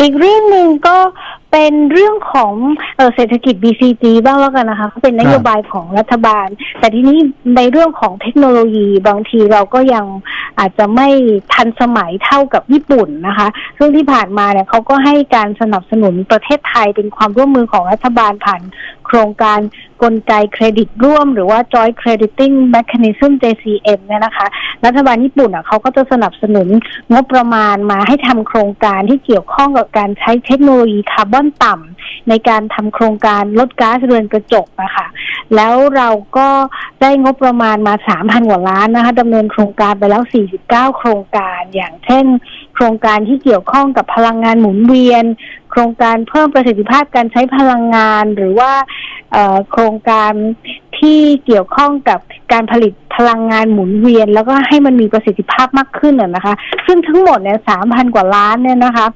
อีกเรื่องหนึ่งก็เป็นเรื่องของเออเศรษฐกิจ BCG บ้างแล้วกันนะคะก็เป็นนโยบายของรัฐบาล แต่ทีนี้ในเรื่องของเทคโนโลยีบางทีเราก็ยังอาจจะไม่ทันสมัยเท่ากับญี่ปุ่นนะคะซึ่งที่ผ่านมาเนี่ยเขาก็ให้การสนับสนุนประเทศไทยเป็นความร่วมมือของรัฐบาลผ่านโครงการกลไกเครดิตร่วม หรือว่า Joint Crediting Mechanism JCM เนี่ยนะคะ รัฐบาลญี่ปุ่นอะเขาก็จะสนับสนุนงบประมาณมาให้ทำโครงการที่เกี่ยวข้องกับการใช้เทคโนโลยีคาร์บอนต่ำในการทำโครงการลดก๊าซเรือนกระจกนะคะแล้วเราก็ได้งบประมาณมา 3,000 กว่าล้านนะคะดำเนินโครงการไปแล้ว 49 โครงการอย่างเช่น โครงการที่เกี่ยวข้องกับพลังงานหมุนเวียน โครงการเพิ่มประสิทธิภาพการใช้พลังงานหรือว่าโครงการที่เกี่ยวข้องกับการผลิตพลังงานหมุนเวียน แล้วก็ให้มันมีประสิทธิภาพมากขึ้นนะนะคะ ซึ่งทั้งหมดเนี่ยสามพันกว่าล้านเนี่ยนะคะ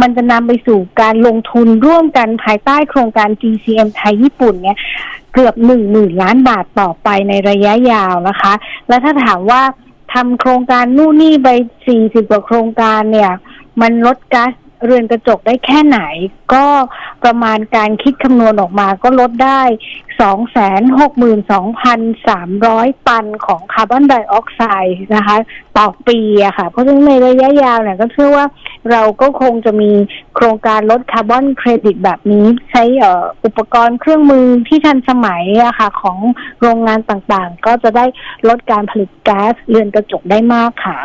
มันจะนำไปสู่การลงทุนร่วมกันภายใต้โครงการ GCM ไทยญี่ปุ่นเนี่ยเกือบหนึ่งหมื่นล้านบาทต่อไปในระยะยาวนะคะ และถ้าถามว่าทำโครงการนู่นนี่ไปสี่สิบกว่าโครงการเนี่ย มันลดก๊าซเรือนกระจกได้แค่ไหน ก็ ประมาณการคิดคำนวณออกมาก็ลดได้ 262,300 ตันของคาร์บอนไดออกไซด์นะคะ ต่อปีอะค่ะ เพราะฉะนั้นในระยะยาวเนี่ยก็เชื่อว่าเราก็คงจะมีโครงการลดคาร์บอนเครดิตแบบนี้ใช้อุปกรณ์เครื่องมือที่ทันสมัยอะค่ะของโรงงานต่างๆ ก็จะได้ลดการผลิตแก๊าซเรือนกระจกได้มากค่ะ